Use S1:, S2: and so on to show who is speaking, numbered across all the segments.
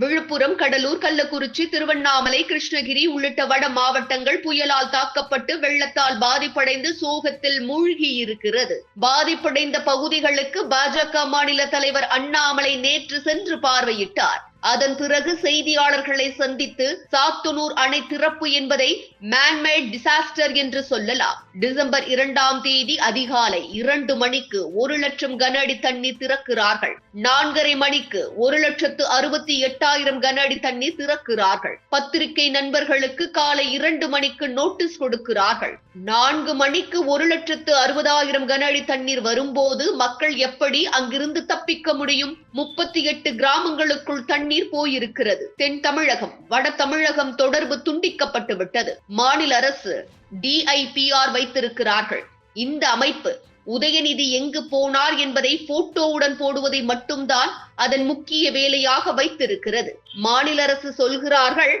S1: விழுப்புரம் கடலூர் கள்ளக்குறிச்சி திருவண்ணாமலை கிருஷ்ணகிரி உள்ளிட்ட வட மாவட்டங்கள் புயலால் தாக்கப்பட்டு வெள்ளத்தால் பாதிப்படைந்து சோகத்தில் மூழ்கி இருக்கிறது பாதிப்படைந்த பகுதிகளுக்கு பாஜக மாநில தலைவர் அண்ணாமலை நேற்று சென்று பார்வையிட்டார். அதன் பிறகு செய்தியாளர்களை சந்தித்து சாத்தனூர் அணை திறப்பு என்பதை மேன்மேட் டிசாஸ்டர் என்று சொல்லலாம். டிசம்பர் இரண்டாம் தேதி அதிகாலை இரண்டு மணிக்கு ஒரு லட்சம் கன அடி தண்ணீர் திறக்கிறார்கள். நான்கரை மணிக்கு ஒரு லட்சத்து அறுபத்தி எட்டாயிரம் கன அடி தண்ணீர் திறக்கிறார்கள். பத்திரிகை நண்பர்களுக்கு காலை இரண்டு மணிக்கு நோட்டீஸ் கொடுக்கிறார்கள். நான்கு மணிக்கு ஒரு லட்சத்து அறுபதாயிரம் கன அடி தண்ணீர் வரும்போது மக்கள் எப்படி அங்கிருந்து தப்பிக்க முடியும்? முப்பத்தி எட்டு கிராமங்களுக்குள் தண்ணீர் போயிருக்கிறது. தென் தமிழகம் வட தமிழகம் தொடர்பு துண்டிக்கப்பட்டு விட்டது. மாநில அரசு டிஐபிஆர் வைத்திருக்கிறார்கள். இந்த அமைப்பு உதயநிதி எங்கு போனார் என்பதை போட்டோவுடன் போடுவதை மட்டும்தான் அதன் முக்கிய வேலையாக வைத்திருக்கிறது. மாநில அரசு சொல்கிறார்கள்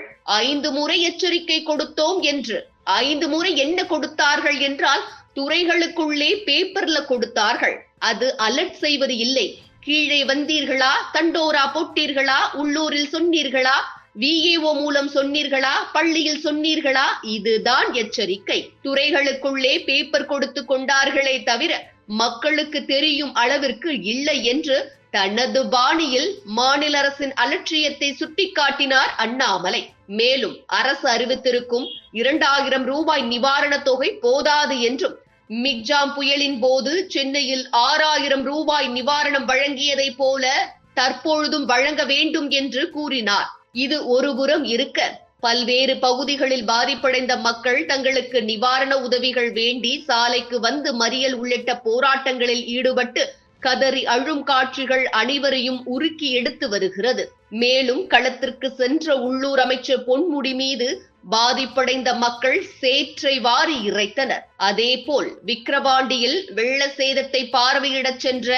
S1: ஐந்து முறை எச்சரிக்கை கொடுத்தோம் என்று. ஐந்து முறை என்ன கொடுத்தார்கள் என்றால் துறைகளுக்குள்ளே பேப்பர்ல கொடுத்தார்கள். அது அலர்ட் செய்வது இல்லை. கீழே வந்தீர்களா? தண்டோரா போட்டீர்களா? உள்ளூரில் சொன்னீர்களா? விஏஓ மூலம் சொன்னீர்களா? பள்ளியில் சொன்னீர்களா? இதுதான் எச்சரிக்கை. துறைகளுக்குள்ளே பேப்பர் கொடுத்து கொண்டார்களே தவிர மக்களுக்கு தெரியும் அளவிற்கு இல்லை என்று தனது பாணியில் மாநில அரசின் அலட்சியத்தை சுட்டிக்காட்டினார் அண்ணாமலை. மேலும் அரசு அறிவித்திருக்கும் இரண்டாயிரம் ரூபாய் நிவாரணத் தொகை போதாது என்றும் மிக்ஜாம் புயலின் போது சென்னையில் ஆறாயிரம் ரூபாய் நிவாரணம் வழங்கியதை போல தற்பொழுதும் வழங்க வேண்டும் என்று கூறினார். இது ஒருபுறம் இருக்க பல்வேறு பகுதிகளில் பாதிப்படைந்த மக்கள் தங்களுக்கு நிவாரண உதவிகள் வேண்டி சாலைக்கு வந்து மறியல் உள்ளிட்ட போராட்டங்களில் ஈடுபட்டு கதறி அழும் காட்சிகள் அனைவரையும் உருக்கி எடுத்து வருகிறது. மேலும் களத்திற்கு சென்ற உள்ளூர் அமைச்சர் பொன்முடி மீது பாதிப்படைந்த மக்கள் சேற்றை வாரி இறைத்தனர். அதேபோல் விக்கிரவாண்டியில் வெள்ள சேதத்தை பார்வையிடச் சென்ற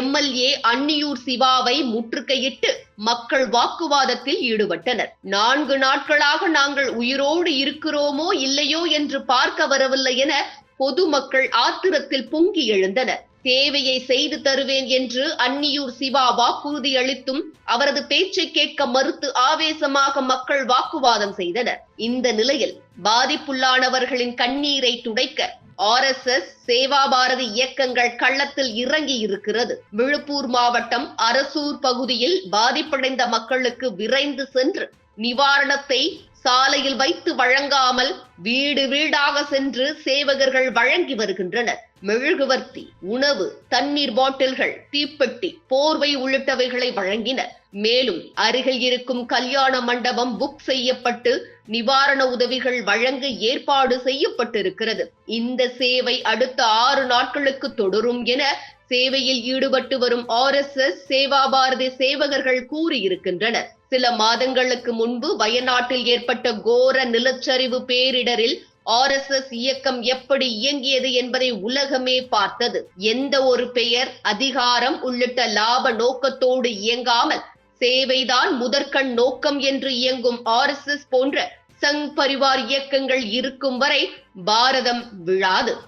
S1: எம்எல்ஏ அன்னியூர் சிவாவை முற்றுகையிட்டு மக்கள் வாக்குவாதத்தில் ஈடுபட்டனர். நான்கு நாட்களாக நாங்கள் உயிரோடு இருக்கிறோமோ இல்லையோ என்று பார்க்க வரவில்லை என பொதுமக்கள் ஆத்திரத்தில் பொங்கி எழுந்தனர். தேவையை செய்து தருவேன் என்று அன்னியூர் சிவா வாக்குறுதி அளித்தும் அவரது பேச்சை கேட்க மறுத்து ஆவேசமாக மக்கள் வாக்குவாதம் செய்தனர். இந்த நிலையில் பாதிப்புள்ளானவர்களின் கண்ணீரை துடைக்க R S S Seva Bharati இயக்கங்கள் கள்ளத்தில் இறங்கி இருக்கிறது விழுப்பூர் மாவட்டம் அரசூர் பகுதியில் பாதிப்படைந்த மக்களுக்கு விரைந்து சென்று நிவாரணத்தை சாலையில் வைத்து வழங்காமல் வீடு வீடாக சென்று சேவகர்கள் வழங்கி வருகின்றனர். மெழுகுவர்த்தி உணவு தண்ணீர் பாட்டில்கள் தீப்பெட்டி போர்வை உள்ளிட்டவைகளை வழங்கினர். மேலும் அருகில் இருக்கும் கல்யாண மண்டபம் புக் செய்யப்பட்டு நிவாரண உதவிகள் வழங்க ஏற்பாடு செய்யப்பட்டிருக்கிறது. இந்த சேவை அடுத்த ஆறு நாட்களுக்கு தொடரும் என சேவையில் ஈடுபட்டு வரும் R S S Seva Bharati சேவகர்கள் கூறியிருக்கின்றனர். சில மாதங்களுக்கு முன்பு வயநாட்டில் ஏற்பட்ட கோர நிலச்சரிவு பேரிடரில் ஆர் எஸ் எஸ் இயக்கம் எப்படி இயங்கியது என்பதை உலகமே பார்த்தது. எந்த ஒரு பெயர் அதிகாரம் உள்ளிட்ட லாப நோக்கத்தோடு இயங்காமல் சேவைதான் முதற்கண் நோக்கம் என்று இயங்கும் ஆர் எஸ் எஸ் போன்ற சங் பரிவார் இயக்கங்கள் இருக்கும் வரை பாரதம் விழாது.